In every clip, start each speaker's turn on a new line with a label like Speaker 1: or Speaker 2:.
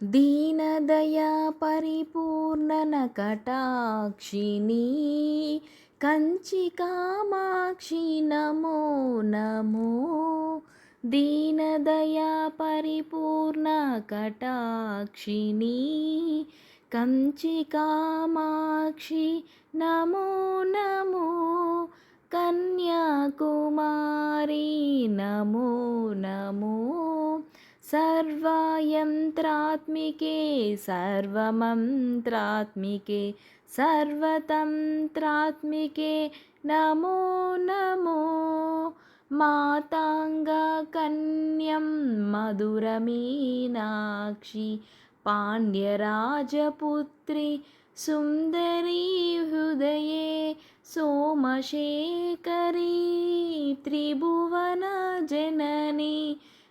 Speaker 1: దీనదయా పరిపూర్ణన కటాక్షిణి కంచి కామాక్షి నమో నమో దీనదయా పరిపూర్ణ కటాక్షిణి కంచి కామాక్షి నమో నమో కన్యాకుమారి నమో सर्वयन्त्रात्मिके सर्वमन्त्रात्मिके सर्वतन्त्रात्मिके नमो नमो। माताङ्गकन्यं मधुरमीनाक्षि पाण्ड्यराजपुत्री सुन्दरी हृदये सोमशेखरी त्रिभुवनजननी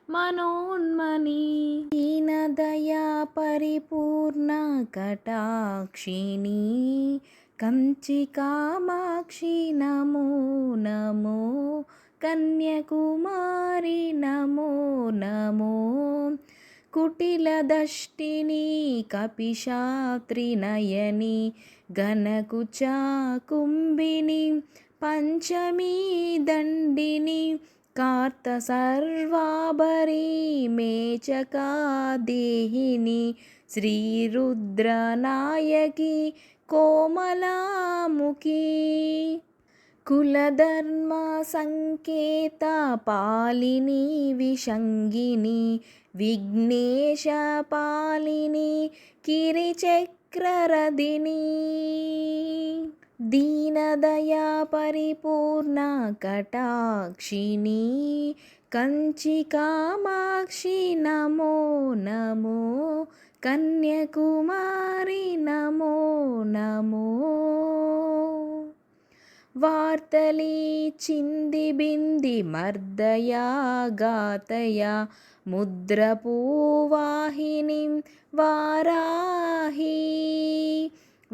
Speaker 1: మనోన్మని. దీనదయా పరిపూర్ణ కటాక్షిణి. కంచి కామాక్షి నమో నమో. కన్యకుమారి నమో నమో. కుటిలదష్టిని కపిశాత్రి నయని. గణకుచా కుంభిని పంచమీ దండిని. कार्तसर्वाभरी मेचका देहिनी श्रीरुद्रनायकी कोमलामुखी। कुलधर्मसङ्केतपालिनी विषङ्गिनी विघ्नेशपालिनी किरिचक्ररदिनी। दीनदया परिपूर्णा कटाक्षिणी कञ्चिकामाक्षि नमो नमो कन्यकुमारि नमो नमो। वार्तली चिन्दिबिन्दिमर्दया गातया मुद्रपूवाहिनीं वाराही।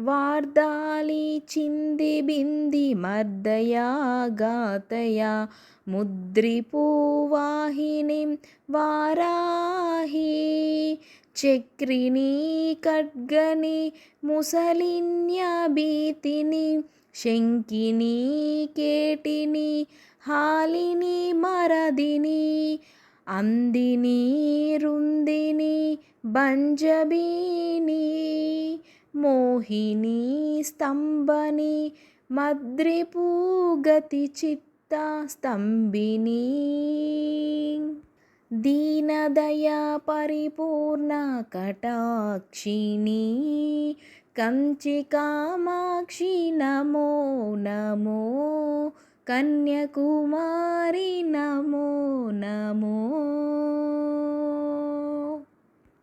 Speaker 1: గాతయా ముద్రపూవాహిని వారాహి వార్దాలి చింది బింది మర్దయా గాతయా. ముద్రిపూవాహిని వారాహి. చక్రిని ఖడ్గని ముసలిన్యభీతిని శంకిని కేటిని హాలిని మరదిని. అందిని రుందిని బంజబీని. మోహిని స్తంభని మద్రిపూగతి చిత్త స్తంభిని. దీనదయా పరిపూర్ణ కటాక్షిణి కంచి కామాక్షి నమో నమో. కన్యకుమారి నమో నమో.